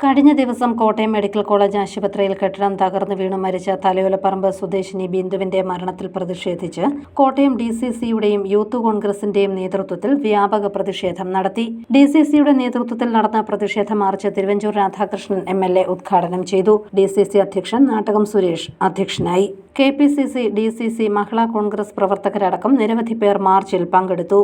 കഴിഞ്ഞ ദിവസം Kottayam medical college ആശുപത്രിയിൽ കെട്ടിടം തകർന്നു വീണു മരിച്ച തലയോലപ്പറമ്പ് സ്വദേശിനി ബിന്ദുവിന്റെ മരണത്തിൽ പ്രതിഷേധിച്ച് കോട്ടയം ഡി സി സിയുടെയും യൂത്ത് കോൺഗ്രസിന്റെയും നേതൃത്വത്തിൽ വ്യാപക പ്രതിഷേധം നടത്തി. ഡി സി സിയുടെ നേതൃത്വത്തിൽ നടന്ന പ്രതിഷേധ march Thiruvanchoor Radhakrishnan M L A ഉദ്ഘാടനം ചെയ്തു. ഡി സി സി അധ്യക്ഷൻ നാട്ടകം സുരേഷ് അധ്യക്ഷനായി. K P C C D C C Mahila Congress പ്രവർത്തകരടക്കം നിരവധി പേർ മാർച്ചിൽ പങ്കെടുത്തു.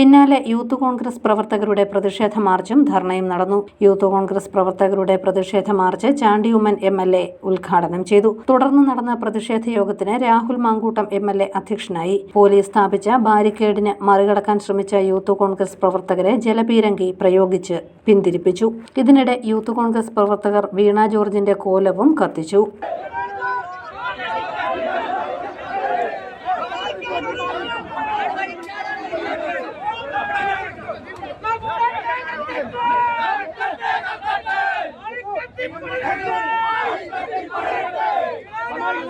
പിന്നാലെ യൂത്ത് കോൺഗ്രസ് പ്രവർത്തകരുടെ പ്രതിഷേധ മാർച്ചും ധർണയും നടന്നു. യൂത്ത് കോൺഗ്രസ് പ്രവർത്തകരുടെ പ്രതിഷേധ march Chandy Oommen M L A ഉദ്ഘാടനം ചെയ്തു. തുടർന്ന് നടന്ന പ്രതിഷേധ യോഗത്തിന് Rahul Mankoottam M L A അധ്യക്ഷനായി. പോലീസ് സ്ഥാപിച്ച ബാരിക്കേഡിന് മറികടക്കാൻ ശ്രമിച്ച യൂത്ത് കോൺഗ്രസ് പ്രവർത്തകരെ ജലപീരങ്കി പ്രയോഗിച്ച് പിന്തിരിപ്പിച്ചു. ഇതിനിടെ യൂത്ത് കോൺഗ്രസ് പ്രവർത്തകർ വീണ ജോർജിന്റെ കോലവും കത്തിച്ചു.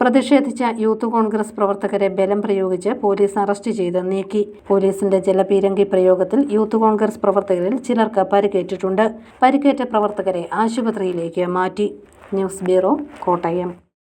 പ്രതിഷേധിച്ച യൂത്ത് കോൺഗ്രസ് പ്രവർത്തകരെ ബലം പ്രയോഗിച്ച് പോലീസ് അറസ്റ്റ് ചെയ്ത് നീക്കി. പോലീസിന്റെ ജലപീരങ്കി പ്രയോഗത്തിൽ യൂത്ത് കോൺഗ്രസ് പ്രവർത്തകരിൽ ചിലർക്ക് പരിക്കേറ്റിട്ടുണ്ട്. പരിക്കേറ്റ പ്രവർത്തകരെ ആശുപത്രിയിലേക്ക് മാറ്റി. News bureau Kottayam.